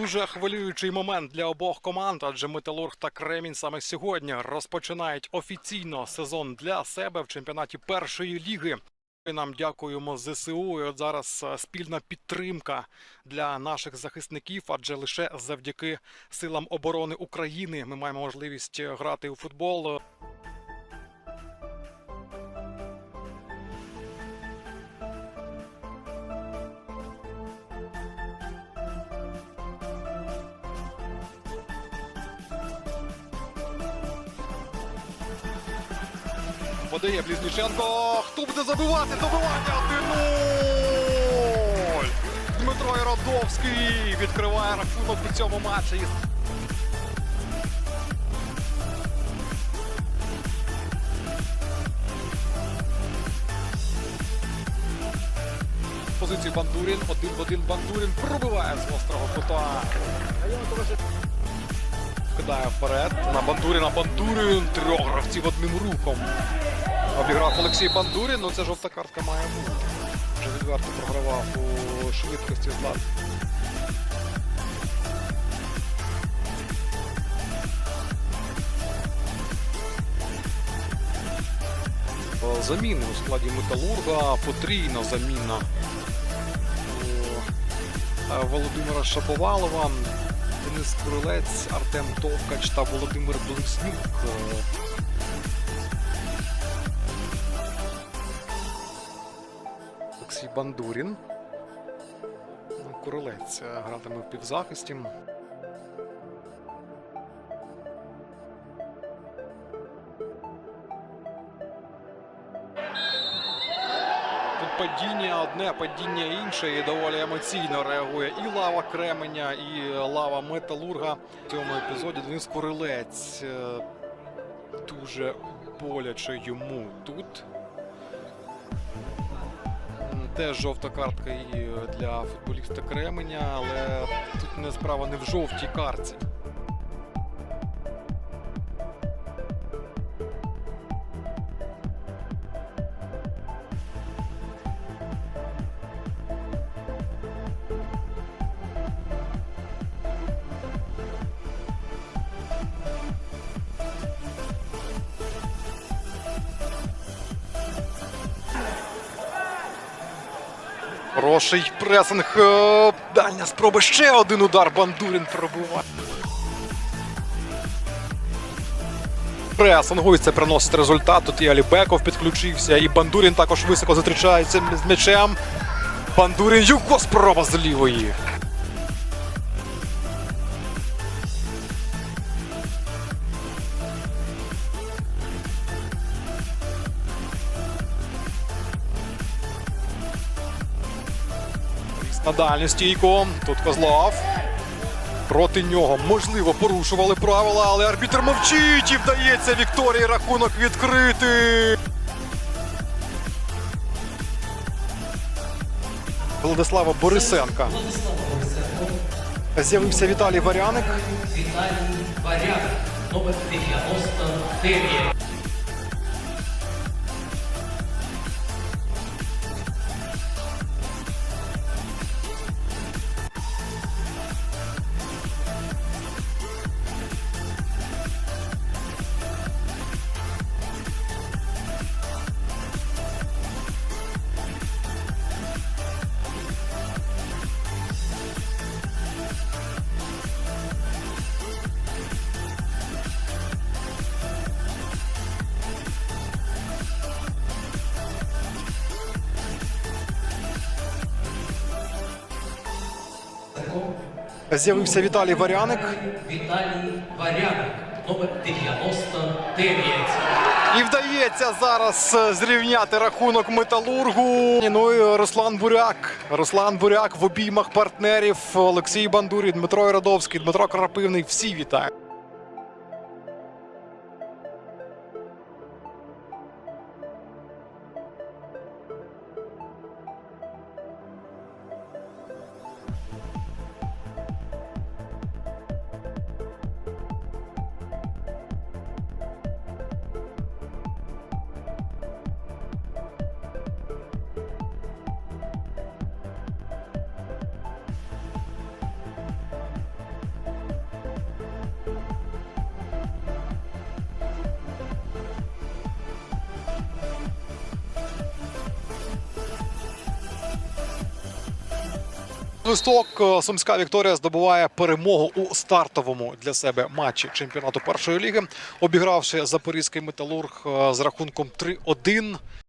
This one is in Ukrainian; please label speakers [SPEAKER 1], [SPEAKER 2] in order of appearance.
[SPEAKER 1] дуже хвилюючий момент для обох команд, адже Металург та Кремінь саме сьогодні розпочинають офіційно сезон для себе в чемпіонаті першої ліги. Нам дякуємо ЗСУ. І от зараз е, спільна підтримка для наших захисників, адже лише завдяки силам оборони України ми маємо можливість е, грати у футбол. Подає Близніченко. Хто буде забивати? Добивання 1-0! Дмитро Іродовський відкриває рахунок у цьому матчі. Позиції Бандурін. Один в один Бандурін пробиває з гострого кута. Кидає вперед на Бандуріна. Бандурін трьох гравців одним рухом. Обіграв Олексій Бандурін, ну це жовта картка має бути. Вже відверто програвав у швидкості Злат. Е, Заміни у складі Металурга, потрійна заміна е, Володимира Шаповалова, Денис Курилець, Артем Товкач та Володимир Блиснюк. Е, Олексій Бандурін. Королець Курилець е, гратиме в півзахисті. Падіння одне, падіння інше, і доволі емоційно реагує і лава Кременя, і лава Металурга. В цьому епізоді Денис Курилець е, дуже боляче йому тут. Теж жовта картка і для футболіста Кременя, але тут не справа не в жовтій картці. Хороший пресинг. е, Дальня спроба. Ще один удар. Бандурін пробуває. Пресингу і це приносить результат. Тут і Алібеков підключився, і Бандурін також високо зустрічається з м'ячем. Бандурін Юго спроба з лівої. На дальню стійку. Тут Козлов. Проти нього, можливо, порушували правила, але арбітр мовчить і вдається Вікторії рахунок відкрити. Владислава Борисенка. З'явився Віталій Варяник.
[SPEAKER 2] Віталій Варяг, номер 99.
[SPEAKER 1] з'явився Віталій Варяник.
[SPEAKER 2] Віталій Варяник, номер 99.
[SPEAKER 1] І вдається зараз е, зрівняти рахунок металургу. Ну і Руслан Буряк. Руслан Буряк в обіймах партнерів Олексій Бандурі, Дмитро Іродовський, Дмитро Крапивний. Всі вітають. Свисток е, Сумська Вікторія здобуває перемогу у стартовому для себе матчі чемпіонату першої ліги, обігравши запорізький металург е, з рахунком 3-1.